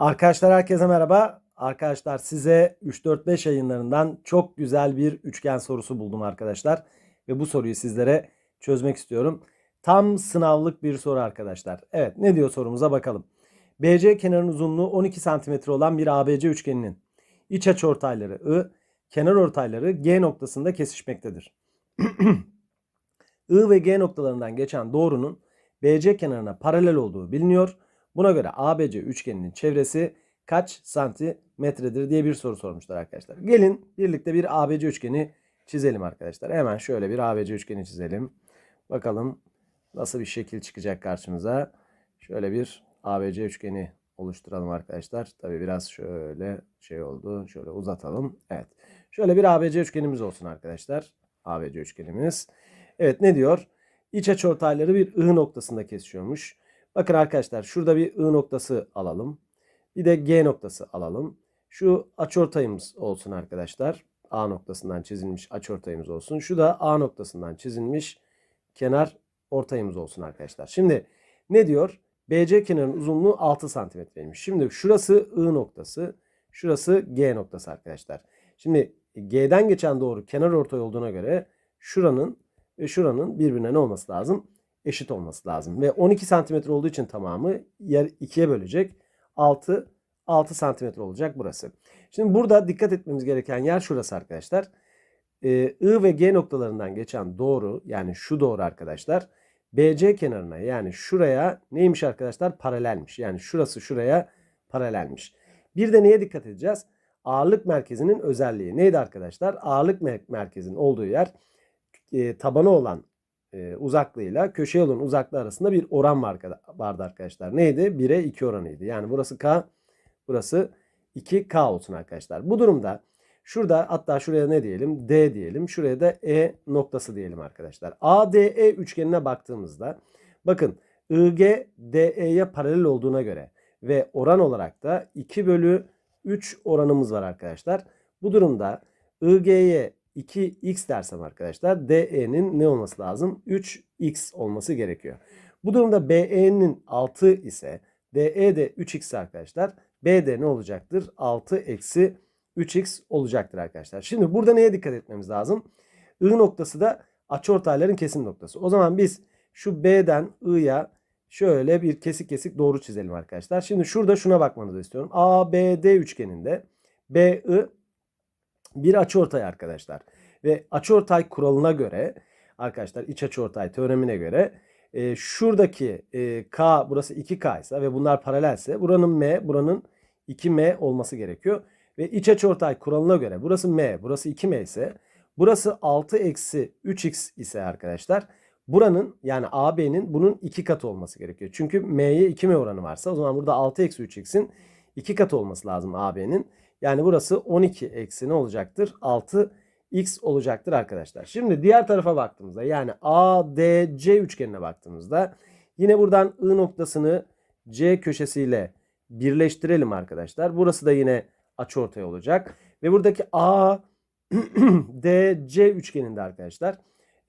Arkadaşlar herkese merhaba. Arkadaşlar size 3-4-5 yayınlarından çok güzel bir üçgen sorusu buldum arkadaşlar. Ve bu soruyu sizlere çözmek istiyorum. Tam sınavlık bir soru arkadaşlar. Evet ne diyor sorumuza bakalım. BC kenarının uzunluğu 12 cm olan bir ABC üçgeninin iç açıortayları I, kenar ortayları G noktasında kesişmektedir. I ve G noktalarından geçen doğrunun BC kenarına paralel olduğu biliniyor. Buna göre ABC üçgeninin çevresi kaç santimetredir diye bir soru sormuşlar arkadaşlar. Gelin birlikte bir ABC üçgeni çizelim arkadaşlar. Hemen şöyle bir ABC üçgeni çizelim. Bakalım nasıl bir şekil çıkacak karşımıza. Şöyle bir ABC üçgeni oluşturalım arkadaşlar. Tabi biraz şöyle şey oldu. Şöyle uzatalım. Evet. Şöyle bir ABC üçgenimiz olsun arkadaşlar. ABC üçgenimiz. Evet ne diyor? İç açıortayları bir I noktasında kesişiyormuş. Bakın arkadaşlar şurada bir I noktası alalım. Bir de G noktası alalım. Şu açıortayımız olsun arkadaşlar. A noktasından çizilmiş açıortayımız olsun. Şu da A noktasından çizilmiş kenar ortayımız olsun arkadaşlar. Şimdi ne diyor? BC kenarının uzunluğu 6 santimetreymiş. Şimdi şurası I noktası. Şurası G noktası arkadaşlar. Şimdi G'den geçen doğru kenar ortay olduğuna göre şuranın ve şuranın birbirine ne olması lazım? Eşit olması lazım. Ve 12 santimetre olduğu için tamamı yer ikiye bölecek. 6 6 santimetre olacak burası. Şimdi burada dikkat etmemiz gereken yer şurası arkadaşlar. Ee, I ve G noktalarından geçen doğru yani şu doğru arkadaşlar. BC kenarına yani şuraya neymiş arkadaşlar? Paralelmiş. Yani şurası şuraya paralelmiş. Bir de neye dikkat edeceğiz? Ağırlık merkezinin özelliği neydi arkadaşlar? Ağırlık mer- merkezinin olduğu yer e, tabanı olan e, uzaklığıyla köşeye olan uzaklığı arasında bir oran var, vardı arkadaşlar. Neydi? 1'e 2 oranıydı. Yani burası K, burası 2K olsun arkadaşlar. Bu durumda şurada hatta şuraya ne diyelim? D diyelim. Şuraya da E noktası diyelim arkadaşlar. ADE üçgenine baktığımızda bakın IG DE'ye paralel olduğuna göre ve oran olarak da 2 bölü 3 oranımız var arkadaşlar. Bu durumda IG'ye 2x dersem arkadaşlar DE'nin ne olması lazım? 3x olması gerekiyor. Bu durumda BE'nin 6 ise DE de 3x arkadaşlar. BD ne olacaktır? 6 eksi 3x olacaktır arkadaşlar. Şimdi burada neye dikkat etmemiz lazım? I noktası da açıortayların kesim noktası. O zaman biz şu B'den I'ya şöyle bir kesik kesik doğru çizelim arkadaşlar. Şimdi şurada şuna bakmanızı istiyorum. ABD üçgeninde BI bir açıortay arkadaşlar. Ve açıortay kuralına göre arkadaşlar iç açıortay teoremine göre e, şuradaki e, K burası 2K ise ve bunlar paralelse buranın M buranın 2M olması gerekiyor. Ve iç açıortay kuralına göre burası M burası 2M ise burası 6 eksi 3X ise arkadaşlar buranın yani AB'nin bunun 2 katı olması gerekiyor. Çünkü M'ye 2M oranı varsa o zaman burada 6 eksi 3X'in 2 katı olması lazım AB'nin. Yani burası 12 eksi ne olacaktır? 6 x olacaktır arkadaşlar. Şimdi diğer tarafa baktığımızda yani ADC üçgenine baktığımızda yine buradan I noktasını C köşesiyle birleştirelim arkadaşlar. Burası da yine açıortay olacak. Ve buradaki ADC üçgeninde arkadaşlar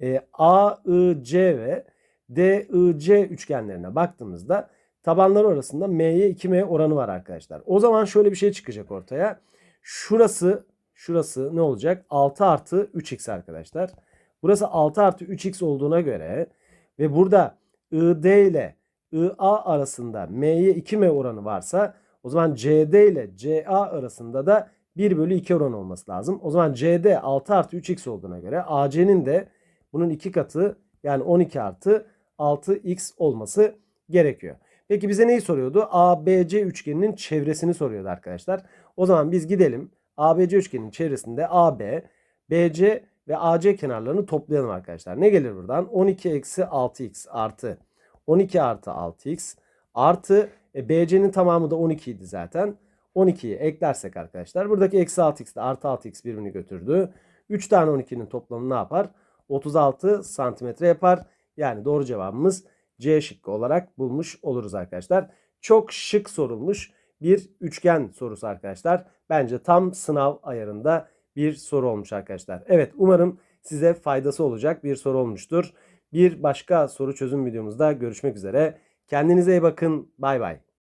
e, AIC ve DIC üçgenlerine baktığımızda tabanları arasında M'ye 2M oranı var arkadaşlar. O zaman şöyle bir şey çıkacak ortaya. Şurası şurası ne olacak? 6 artı 3x arkadaşlar. Burası 6 artı 3x olduğuna göre ve burada ID ile IA arasında M'ye 2M oranı varsa o zaman CD ile CA arasında da 1 bölü 2 oran olması lazım. O zaman CD 6 artı 3x olduğuna göre AC'nin de bunun 2 katı yani 12 artı 6x olması gerekiyor. Peki bize neyi soruyordu? ABC üçgeninin çevresini soruyordu arkadaşlar. O zaman biz gidelim. ABC üçgeninin çevresinde AB, BC ve AC kenarlarını toplayalım arkadaşlar. Ne gelir buradan? 12 eksi 6x artı 12 artı 6x artı e, BC'nin tamamı da 12 idi zaten. 12'yi eklersek arkadaşlar buradaki eksi 6x ile artı 6x birbirini götürdü. 3 tane 12'nin toplamı ne yapar? 36 santimetre yapar. Yani doğru cevabımız C şıkkı olarak bulmuş oluruz arkadaşlar. Çok şık sorulmuş bir üçgen sorusu arkadaşlar. Bence tam sınav ayarında bir soru olmuş arkadaşlar. Evet umarım size faydası olacak bir soru olmuştur. Bir başka soru çözüm videomuzda görüşmek üzere. Kendinize iyi bakın. Bay bay.